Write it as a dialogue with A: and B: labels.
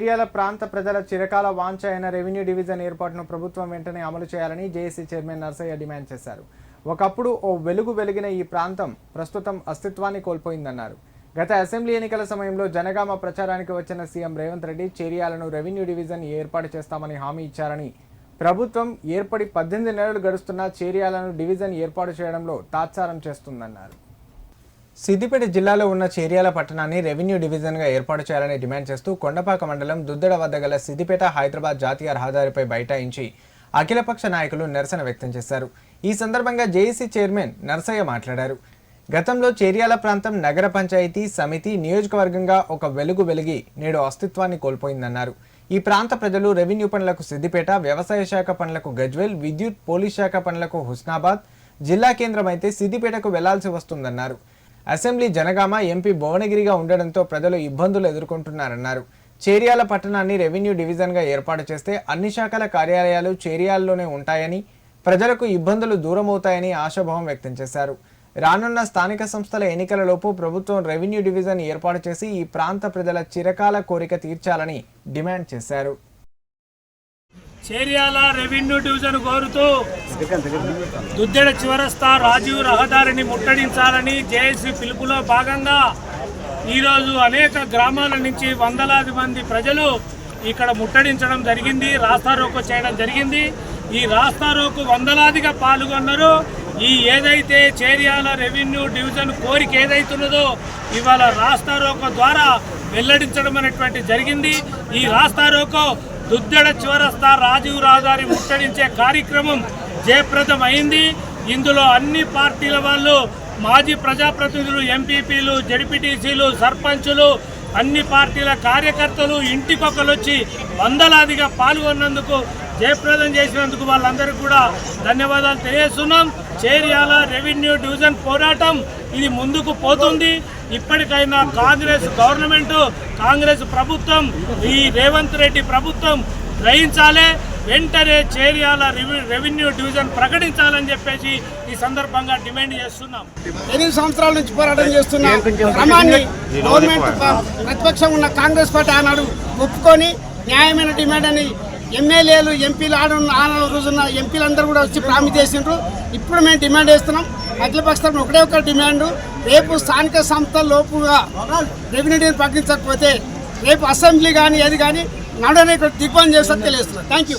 A: ఏరియాల ప్రాంత ప్రజల చిరకాల వాంఛ అయిన రెవెన్యూ డివిజన్ ఏర్పాటును ప్రభుత్వం వెంటనే అమలు చేయాలని జేఏసీ చైర్మన్ నర్సయ్య డిమాండ్ చేశారు. ఒకప్పుడు ఓ వెలుగు వెలిగిన ఈ ప్రాంతం ప్రస్తుతం అస్తిత్వాన్ని కోల్పోయిందన్నారు. గత అసెంబ్లీ ఎన్నికల సమయంలో జనగామ ప్రచారానికి వచ్చిన సీఎం రేవంత్ రెడ్డి చేరియాలను రెవెన్యూ డివిజన్ ఏర్పాటు చేస్తామని హామీ ఇచ్చారని ప్రభుత్వం ఏర్పడి పద్దెనిమిది నెలలు గడుస్తున్నా చేరియాలను డివిజన్ ఏర్పాటు చేయడంలో తాత్సారం చేస్తుందన్నారు. సిద్దిపేట జిల్లాలో ఉన్న చేర్యాల పట్టణాన్ని రెవెన్యూ డివిజన్గా ఏర్పాటు చేయాలని డిమాండ్ చేస్తూ కొండపాక మండలం దుద్దడ వద్ద గల సిద్దిపేట హైదరాబాద్ జాతీయ రహదారిపై బైఠాయించి అఖిలపక్ష నాయకులు నిరసన వ్యక్తం చేశారు. ఈ సందర్భంగా జేఏసీ చైర్మన్ నర్సయ్య మాట్లాడారు. గతంలో చేర్యాల ప్రాంతం నగర పంచాయతీ సమితి నియోజకవర్గంగా ఒక వెలుగు వెలిగి నేడు అస్తిత్వాన్ని కోల్పోయిందన్నారు. ఈ ప్రాంత ప్రజలు రెవెన్యూ పనులకు సిద్దిపేట వ్యవసాయ శాఖ పనులకు గజ్వేల్ విద్యుత్ పోలీస్ శాఖ పనులకు హుస్నాబాద్ జిల్లా కేంద్రం అయితే సిద్దిపేటకు వెళ్ళాల్సి వస్తుందన్నారు. అసెంబ్లీ జనగామ ఎంపీ భువనగిరిగా ఉండడంతో ప్రజలు ఇబ్బందులు ఎదుర్కొంటున్నారన్నారు. చేరియాల పట్టణాన్ని రెవెన్యూ డివిజన్గా ఏర్పాటు చేస్తే అన్ని శాఖల కార్యాలయాలు చేరియాల్లోనే ఉంటాయని ప్రజలకు ఇబ్బందులు దూరమవుతాయని ఆశాభావం వ్యక్తం చేశారు. రానున్న స్థానిక సంస్థల ఎన్నికలలోపు ప్రభుత్వం రెవెన్యూ డివిజన్ ఏర్పాటు చేసి ఈ ప్రాంత ప్రజల చిరకాల కోరిక తీర్చాలని డిమాండ్ చేశారు.
B: చేర్యాల రెవెన్యూ డివిజన్ కోరుతూ దుద్దెడ చివరస్తా రాజీవ్ రహదారిని ముట్టడించాలని జేఏసీ పిలుపులో భాగంగా ఈరోజు అనేక గ్రామాల నుంచి వందలాది మంది ప్రజలు ఇక్కడ ముట్టడించడం జరిగింది రాస్తారోకో చేయడం జరిగింది. ఈ రాస్తారోకు వందలాదిగా పాల్గొన్నారు. ఈ ఏదైతే చేర్యాల రెవెన్యూ డివిజన్ కోరిక ఏదైతున్నదో ఇవాళ రాస్తారోకో ద్వారా వెల్లడించడం అనేటువంటి జరిగింది. ఈ రాస్తారోకో దుద్దెడ చివరస్తా రాజీవ్ రహదారి ముట్టడించే కార్యక్రమం జయప్రదం అయింది ఇందులో అన్ని పార్టీల వాళ్ళు మాజీ ప్రజాప్రతినిధులు ఎంపీపీలు జడిపిటీసీలు సర్పంచులు అన్ని పార్టీల కార్యకర్తలు ఇంటికొకరు వచ్చి వందలాదిగా పాల్గొన్నందుకు జయప్రదం చేసినందుకు వాళ్ళందరికీ కూడా ధన్యవాదాలు తెలియజేస్తున్నాం. చేర్యాల రెవెన్యూ డివిజన్ పోరాటం ఇది ముందుకు పోతుంది. ఇప్పటికైనా కాంగ్రెస్ గవర్నమెంట్ కాంగ్రెస్ ప్రభుత్వం ఈ రేవంత్ రెడ్డి ప్రభుత్వం గ్రహించాలి వెంటనే చేరియాల రెవెన్యూ డివిజన్ ప్రకటించాలని చెప్పేసి ఈ సందర్భంగా డిమాండ్ చేస్తున్నాం.
C: ఎనిమిది సంవత్సరాల నుంచి పోరాటం చేస్తున్నాం క్రమాన్ని గవర్నమెంట్ ప్రతిపక్షం ఉన్న కాంగ్రెస్ పార్టీ ఆనాడు ఒప్పుకొని న్యాయమైన డిమాండ్ అని ఎమ్మెల్యేలు ఎంపీలు ఆడ ఆన రోజున ఎంపీలందరూ కూడా వచ్చి ప్రామి చేసిండ్రు. ఇప్పుడు మేము డిమాండ్ చేస్తున్నాం. అఖిలపక్ష తరపున ఒకటే ఒక డిమాండ్. రేపు స్థానిక సంస్థల లోపుగా రెవెన్యూ ప్రకటించకపోతే రేపు అసెంబ్లీ కానీ ఏది కానీ నడవని దిగ్బంధం చేస్తారు తెలియజేస్తున్నాం థ్యాంక్ యూ.